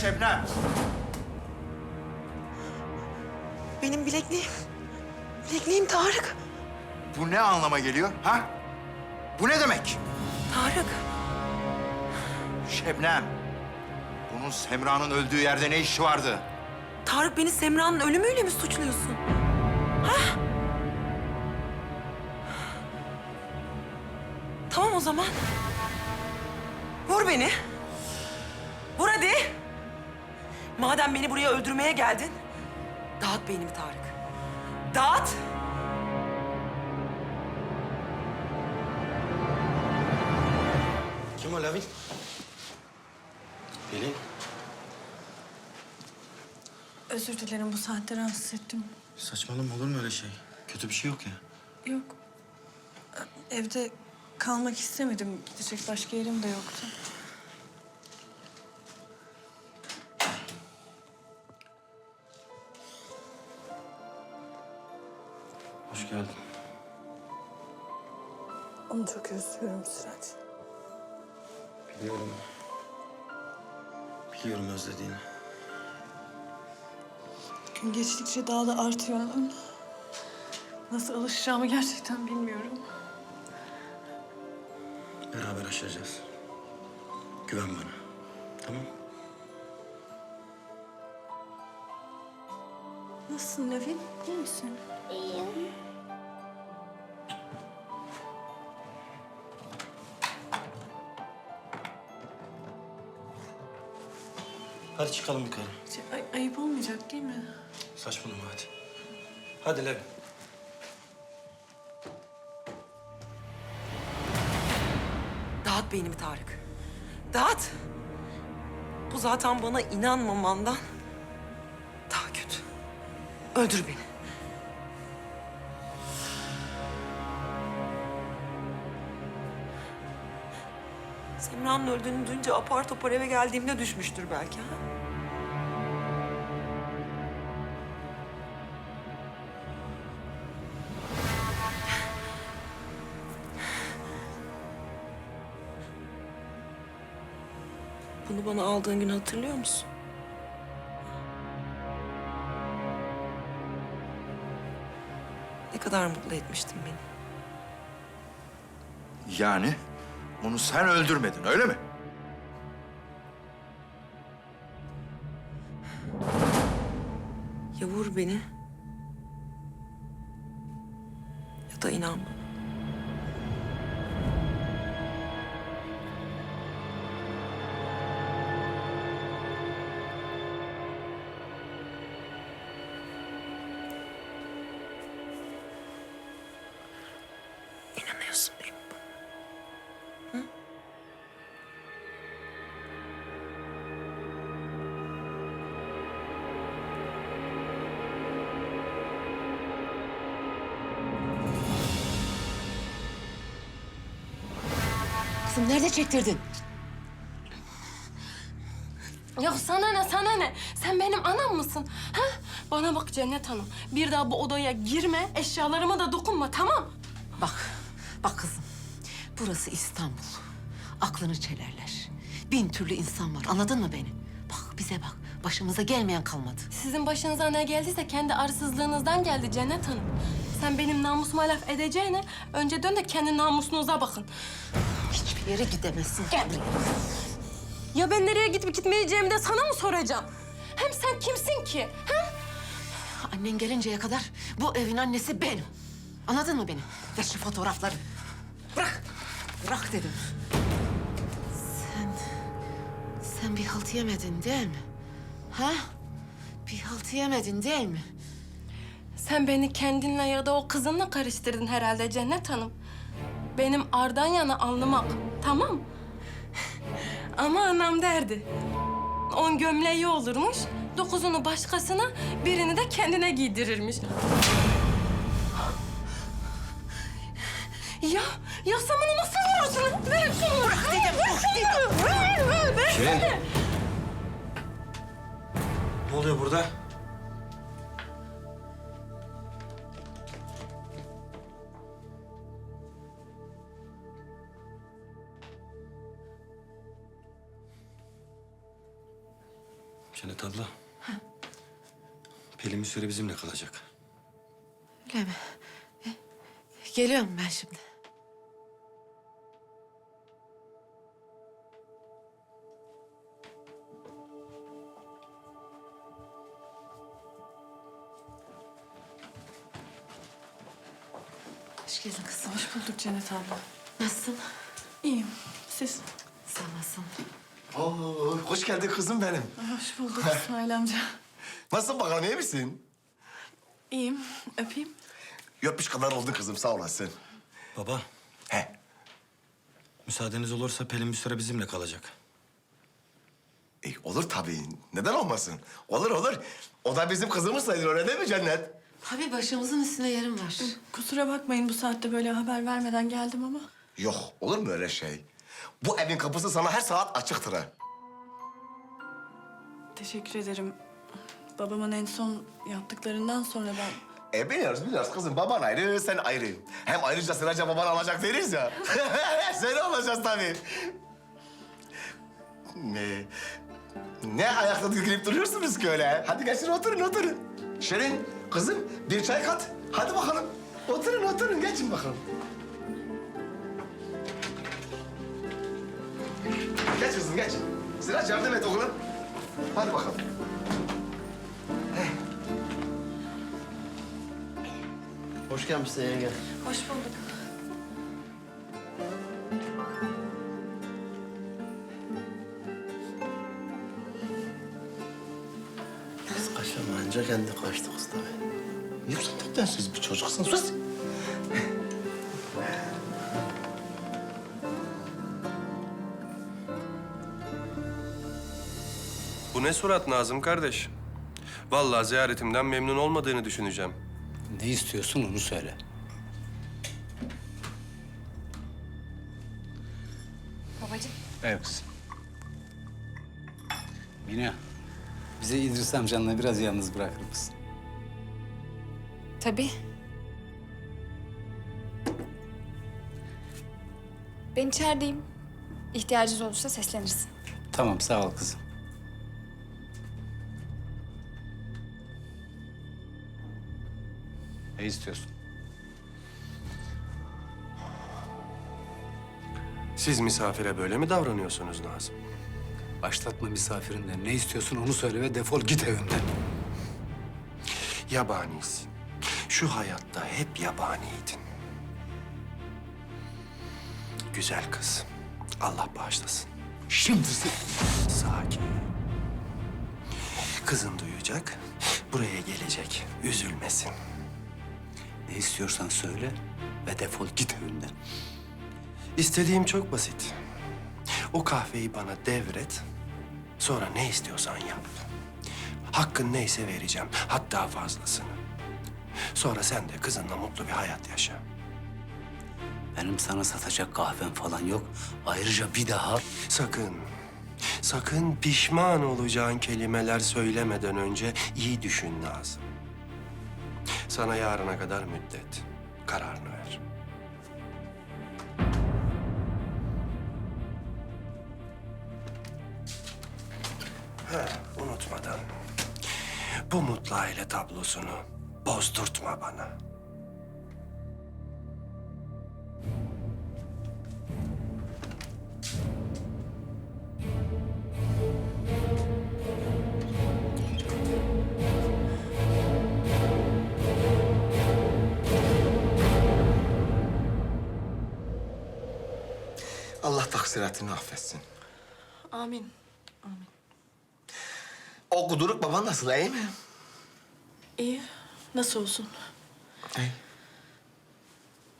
Şebnem? Benim bilekliğim. Bilekliğim Tarık. Bu ne anlama geliyor ha? Bu ne demek? Tarık. Şebnem. Bunun Semra'nın öldüğü yerde ne işi vardı? Tarık beni Semra'nın ölümüyle mi suçluyorsun? Ha? Tamam o zaman. Vur beni. Madem beni buraya öldürmeye geldin, dağıt beynimi Tarık. Dağıt. Kim o Lavin? Pelin. Özür dilerim bu saatte rahatsız ettim. Saçmalama olur mu öyle şey? Kötü bir şey yok ya. Yok. Evde kalmak istemedim. Gidecek başka yerim de yoktu. Hoş geldin. Onu çok özlüyorum Sıraç. Biliyorum. Biliyorum özlediğini. Gün geçtikçe daha da artıyor. Nasıl alışacağımı gerçekten bilmiyorum. Beraber aşacağız. Güven bana. Tamam Nasılsın Levin? İyi misin? Hadi çıkalım yukarı. Şey, ay- ayıp olmayacak değil mi? Saçmalama hadi. Hadi Lavin. Dağıt beynimi Tarık. Dağıt. Bu zaten bana inanmamandan daha kötü. Öldür beni. Semra'nın öldüğünü duyunca apar topar eve geldiğimde düşmüştür belki ha? Bana aldığın gün hatırlıyor musun? Ne kadar mutlu etmiştin beni. Yani onu sen öldürmedin öyle mi? Ya vur beni Kızım nerede çektirdin? Ya sana ne sana ne? Sen benim anam mısın? Ha? Bana bak Cennet Hanım. Bir daha bu odaya girme, eşyalarıma da dokunma tamam? Bak, bak kızım. Burası İstanbul. Aklını çelerler. Bin türlü insan var. Anladın mı beni? Bak bize bak. Başımıza gelmeyen kalmadı. Sizin başınıza ne geldiyse kendi arsızlığınızdan geldi Cennet Hanım. Sen benim namusuma laf edeceğine önce dön de kendi namusunuza bakın. Hiçbir yere gidemezsin. Gel buraya. Ya ben nereye gidip gitmeyeceğimi de sana mı soracağım? Hem sen kimsin ki? Ha? Annen gelinceye kadar bu evin annesi benim. Anladın mı beni? Ver şu fotoğrafları. Bırak. Bırak dedim. Sen... Sen bir halt yemedin değil mi? Ha? Bir halt yemedin değil mi? Sen beni kendinle ya da o kızınla karıştırdın herhalde Cennet Hanım. Benim ardan yana anlamak, tamam. Ama anam derdi. On gömleği olurmuş, dokuzunu başkasına, birini de kendine giydirirmiş. Ya, ya sen bana nasıl vurursun? Ver şunu. Bırak dedim, bırak dedim. Ver, ver, ver. Pelin. Ne oluyor burada? Cennet abla. Pelin bir süre bizimle kalacak. Öyle mi? E, Geliyorum ben şimdi. Hoş geldin kızım. Hoş bulduk Cennet abla. Nasılsın? İyiyim. Siz? Sağ olasın. Oo, hoş geldin kızım benim. Hoş bulduk İsmail amca. Nasılsın bakalım iyi misin? İyiyim. Öpeyim. Öpmüş kadar oldun kızım sağ olasın. Baba, He. müsaadeniz olursa Pelin bir süre bizimle kalacak. E, olur tabii. Neden olmasın? Olur olur. O da bizim kızımız sayılır öyle değil mi Cennet? Tabii başımızın üstünde yerim var. Kusura bakmayın bu saatte böyle haber vermeden geldim ama. Yok olur mu öyle şey? Bu evin kapısı sana her saat açıktır ha. Teşekkür ederim. Babamın en son yaptıklarından sonra ben... E biliyoruz biliyoruz kızım. Baban ayrı, sen ayrı. Hem ayrıca sıraca baban alacak deriz ya. Seni alacağız tabii. Ne? Ne ayakta dikilip duruyorsunuz ki öyle? Hadi geçin oturun oturun. Şirin kızım bir çay kat. Hadi bakalım. Oturun oturun geçin bakalım. Geç kızım geç. Sıraç yardım et oğlum. Hadi bakalım. Hoş gelmişsin yenge. Hoş bulduk. Kaçamayınca kendi kaçtık usta bey. Yoksa siz bir çocuksun sus. Bu ne surat Nazım kardeş? Vallahi ziyaretimden memnun olmadığını düşüneceğim. Ne istiyorsun onu söyle. Babacığım. Evet kızım. Mina, bize İdris amcanla biraz yalnız bırakır mısın? Tabii. Ben içerideyim. İhtiyacınız olursa seslenirsin. Tamam, sağ ol kızım. Ne istiyorsun? Siz misafire böyle mi davranıyorsunuz Nazım? Başlatma misafirinden. Ne istiyorsun onu söyle ve defol git evimden. Yabanisin. Şu hayatta hep yabaniydin. Güzel kız. Allah bağışlasın. Şimdi. Sakin. Kızın duyacak, buraya gelecek. Üzülmesin. Ne istiyorsan söyle ve defol git evimden. İstediğim çok basit. O kahveyi bana devret. Sonra ne istiyorsan yap. Hakkın neyse vereceğim. Hatta fazlasını. Sonra sen de kızınla mutlu bir hayat yaşa. Benim sana satacak kahvem falan yok. Ayrıca bir daha Sakın, sakın pişman olacağın kelimeler söylemeden önce iyi düşün Nazım. Sana yarına kadar müddet. Kararını ver. Ha, unutmadan. Bu mutlu aile tablosunu bozdurtma bana. Allah taksiratını affetsin. Amin. O kuduruk baban nasıl iyi mi? İyi. Nasıl olsun? İyi.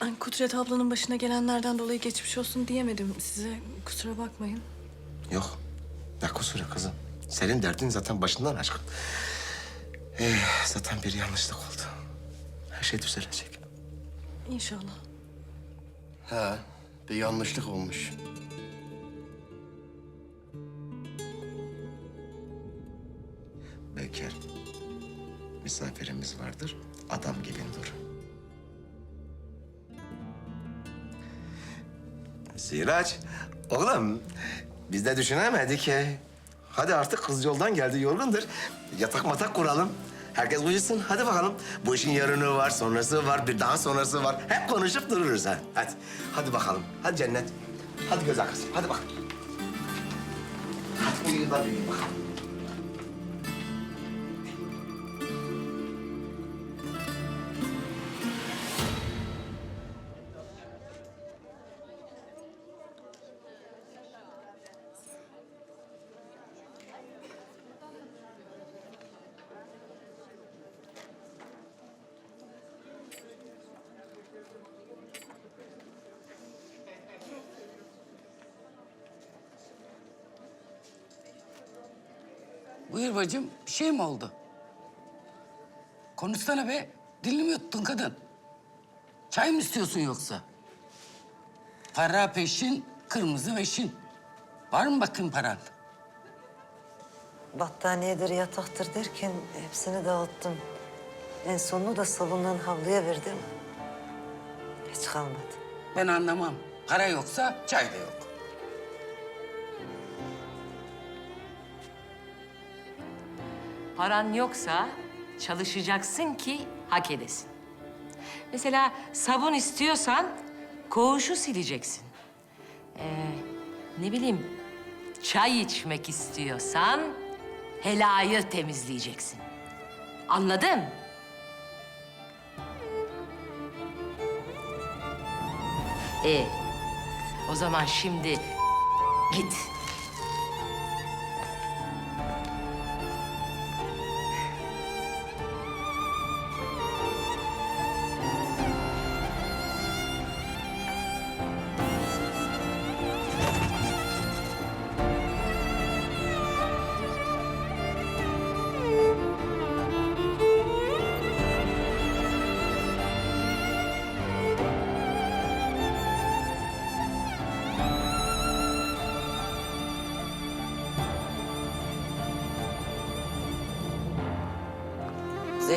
Ben Kudret ablanın başına gelenlerden dolayı geçmiş olsun diyemedim size. Kusura bakmayın. Yok. Ne kusuru kızım? Senin derdin zaten başından aşkın. Ee, zaten bir yanlışlık oldu. Her şey düzelecek. İnşallah. He, bir yanlışlık olmuş. Misafirimiz vardır. Adam gibi dur. Siraç, oğlum biz de düşünemedik ki. Hadi artık kız yoldan geldi, yorgundur. Yatak matak kuralım. Herkes uyusun. Hadi bakalım. Bu işin yarını var, sonrası var, bir daha sonrası var. Hep konuşup dururuz ha. Hadi. Hadi bakalım. Hadi cennet. Hadi göz arkası. Hadi bak. Hadi uyuyun da uyuyun bakalım. Bacım, bir şey mi oldu? Konuşsana be, dilini mi yuttun kadın? Çay mı istiyorsun yoksa? Para peşin, kırmızı beşin. Var mı bakın paran? Battaniyedir, yataktır derken hepsini dağıttım. En sonunu da salondan havluya verdim. Hiç kalmadı. Ben anlamam. Para yoksa çay da yok. Paran yoksa çalışacaksın ki hak edesin. Mesela sabun istiyorsan koğuşu sileceksin. Ee, ne bileyim çay içmek istiyorsan helayı temizleyeceksin. Anladın? E o zaman şimdi git.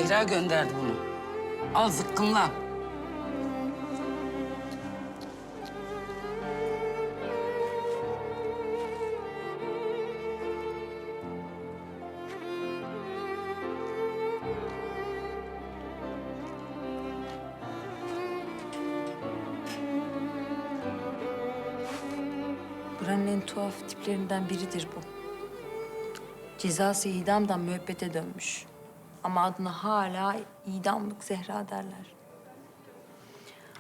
Zehra gönderdi bunu. Al zıkkımlan. Buranın en tuhaf tiplerinden biridir bu. Cezası idamdan müebbete dönmüş. Ama adına hala idamlık Zehra derler.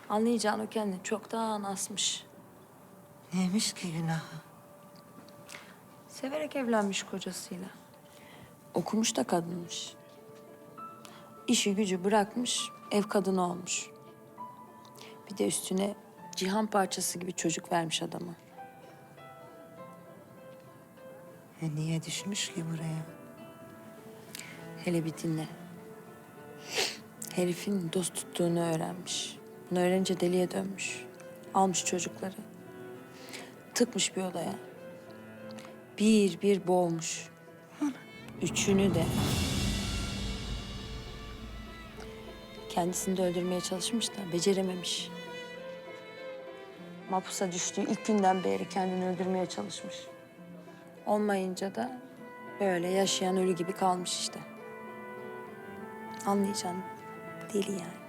Anlayacağın o kendini çoktan asmış. Neymiş ki günahı? Severek evlenmiş kocasıyla. Okumuş da kadınmış. İşi gücü bırakmış, ev kadını olmuş. Bir de üstüne cihan parçası gibi çocuk vermiş adama. E niye düşmüş ki buraya? Hele bir dinle. Herifin dost tuttuğunu öğrenmiş. Bunu öğrenince deliye dönmüş. Almış çocukları. Tıkmış bir odaya. Bir bir boğmuş. Üçünü de. Kendisini de öldürmeye çalışmış da becerememiş. Mapusa düştüğü ilk günden beri kendini öldürmeye çalışmış. Olmayınca da böyle yaşayan ölü gibi kalmış işte. Anlayacaksın. Deli yani.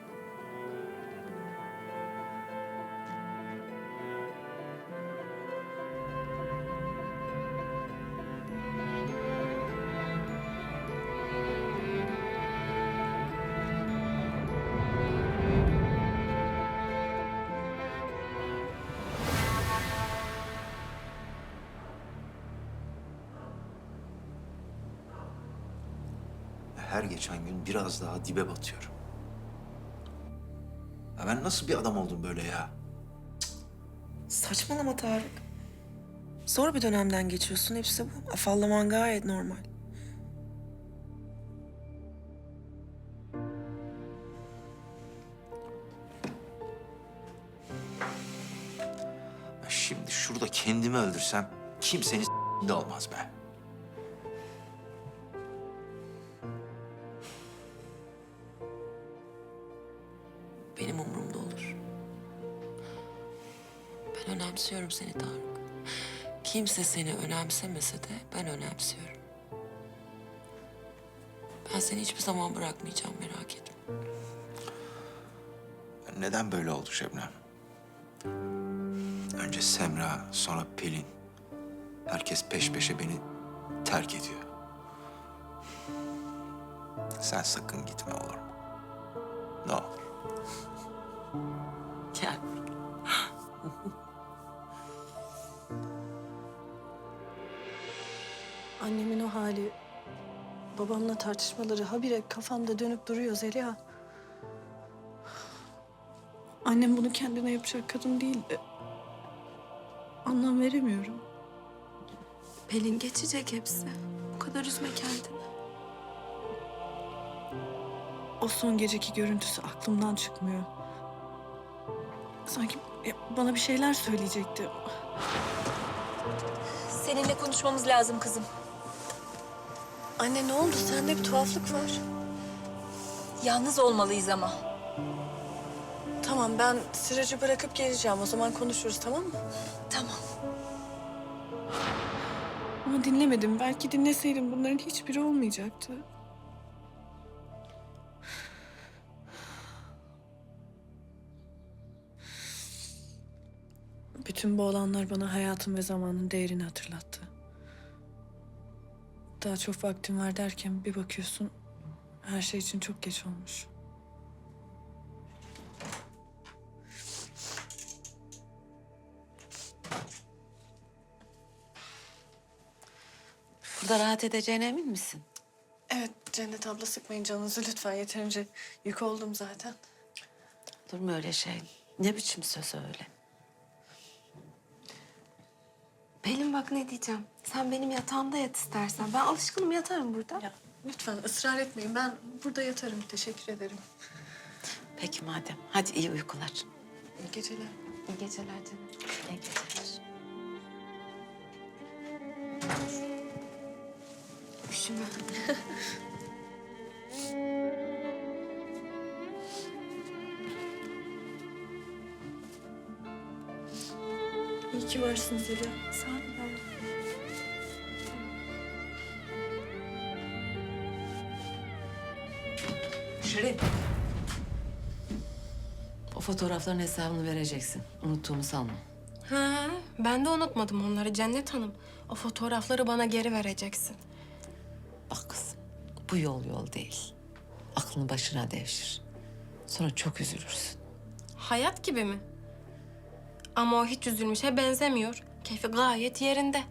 Her geçen gün biraz daha dibe batıyorum. Ya ben nasıl bir adam oldum böyle ya? Saçmalama Tarık. Zor bir dönemden geçiyorsun. Hepsi bu. Afallaman gayet normal. Ben şimdi şurada kendimi öldürsem kimsenin de olmaz be. Benim umurumda olur. Ben önemsiyorum seni Tarık. Kimse seni önemsemese de ben önemsiyorum. Ben seni hiçbir zaman bırakmayacağım merak etme. Neden böyle oldu Şebnem? Önce Semra, sonra Pelin. Herkes peş peşe beni terk ediyor. Sen sakın gitme olur mu? Ne olur. Gel. Annemin o hali, babamla tartışmaları habire kafamda dönüp duruyor Zeliha. Annem bunu kendine yapacak kadın değil. de Anlam veremiyorum. Pelin geçecek hepsi. Bu kadar üzme kendini. O son geceki görüntüsü aklımdan çıkmıyor. Sanki bana bir şeyler söyleyecekti. Seninle konuşmamız lazım kızım. Anne ne oldu? Sende bir tuhaflık var. Yalnız olmalıyız ama. Tamam ben sıracı bırakıp geleceğim. O zaman konuşuruz tamam mı? Tamam. Ama dinlemedim. Belki dinleseydim bunların hiçbiri olmayacaktı. Bütün bu olanlar bana hayatın ve zamanın değerini hatırlattı. Daha çok vaktim var derken bir bakıyorsun her şey için çok geç olmuş. Burada rahat edeceğine emin misin? Evet Cennet abla sıkmayın canınızı lütfen. Yeterince yük oldum zaten. Olur mu öyle şey? Ne biçim söz öyle? Pelin bak ne diyeceğim. Sen benim yatağımda yat istersen. Ben alışkınım yatarım burada. Ya lütfen ısrar etmeyin. Ben burada yatarım. Teşekkür ederim. Peki madem. Hadi iyi uykular. İyi geceler. İyi geceler canım. İyi geceler. Üşüme. İyi ki varsınız Zeliha. Sağ ol. yavrum. Şirin. O fotoğrafların hesabını vereceksin. Unuttuğumu sanma. Ha, ben de unutmadım onları Cennet Hanım. O fotoğrafları bana geri vereceksin. Bak kızım, bu yol yol değil. Aklını başına devşir. Sonra çok üzülürsün. Hayat gibi mi? Ama o hiç üzülmüşe benzemiyor. Keyfi gayet yerinde.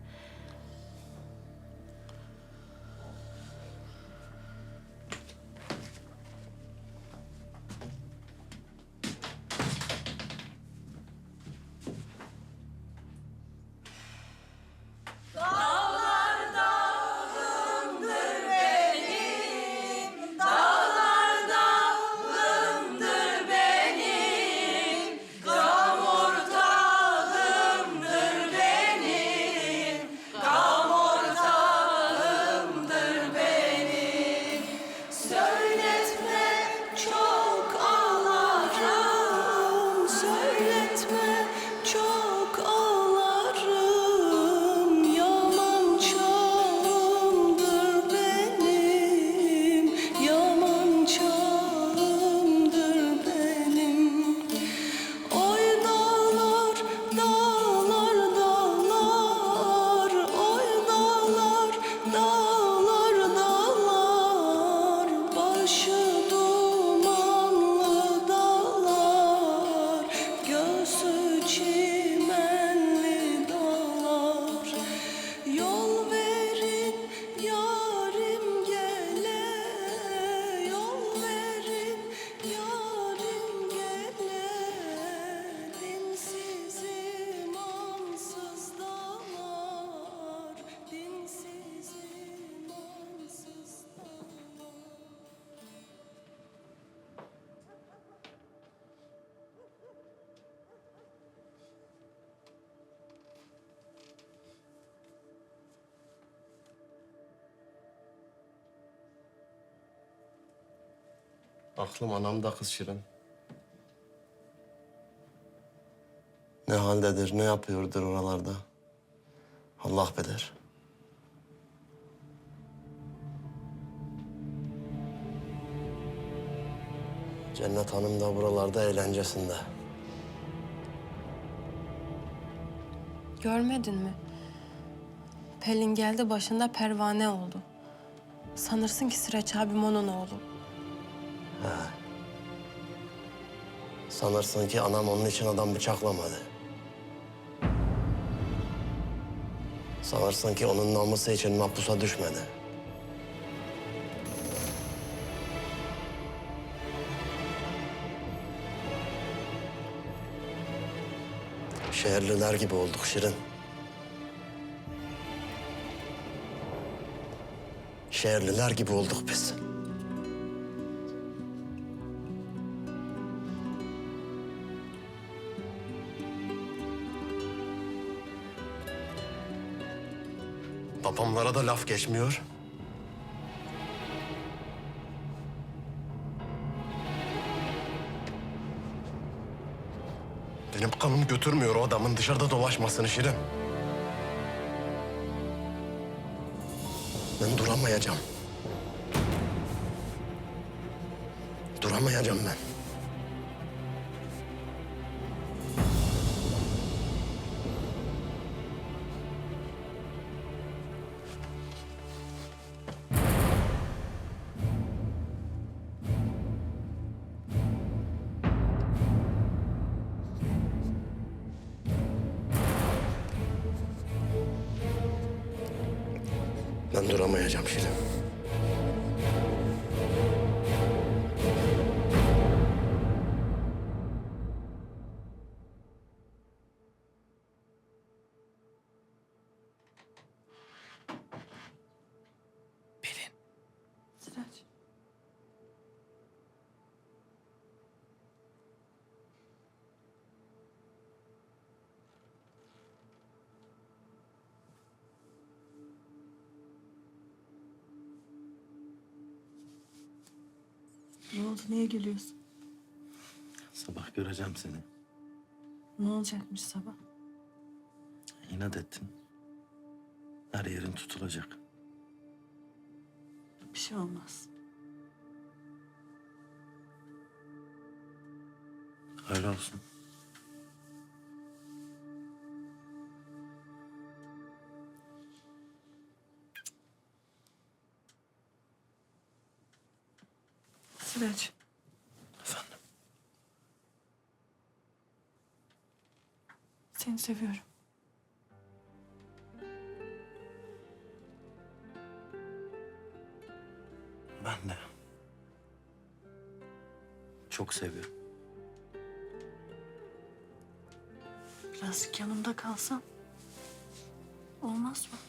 Aklım anamda kız Şirin. Ne haldedir, ne yapıyordur oralarda. Allah bilir. Cennet Hanım da buralarda eğlencesinde. Görmedin mi? Pelin geldi başında pervane oldu. Sanırsın ki Sıraç abim onun oğlu. Sanırsın ki anam onun için adam bıçaklamadı. Sanırsın ki onun namusu için mahpusa düşmedi. Şehirliler gibi olduk Şirin. Şehirliler gibi olduk biz. Babamlara da laf geçmiyor. Benim kanım götürmüyor o adamın dışarıda dolaşmasını Şirin. Ben duramayacağım. Duramayacağım ben. Ben duramayacağım Ne oldu? Niye gülüyorsun? Sabah göreceğim seni. Ne olacakmış sabah? İnat ettin. Her yerin tutulacak. Bir şey olmaz. Öyle olsun. Sıraç. Seni seviyorum. Ben de. Çok seviyorum. Birazcık yanımda kalsan olmaz mı?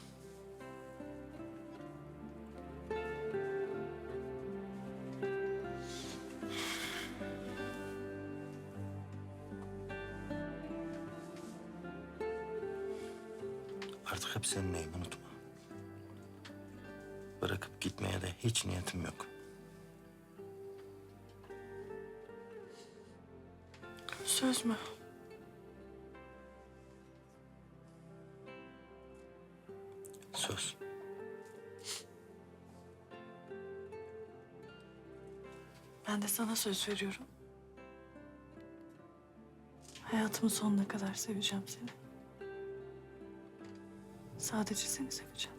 Artık hep seninleyim unutma. Bırakıp gitmeye de hiç niyetim yok. Söz mü? Söz. Ben de sana söz veriyorum. Hayatımın sonuna kadar seveceğim seni. Sadece seni seveceğim.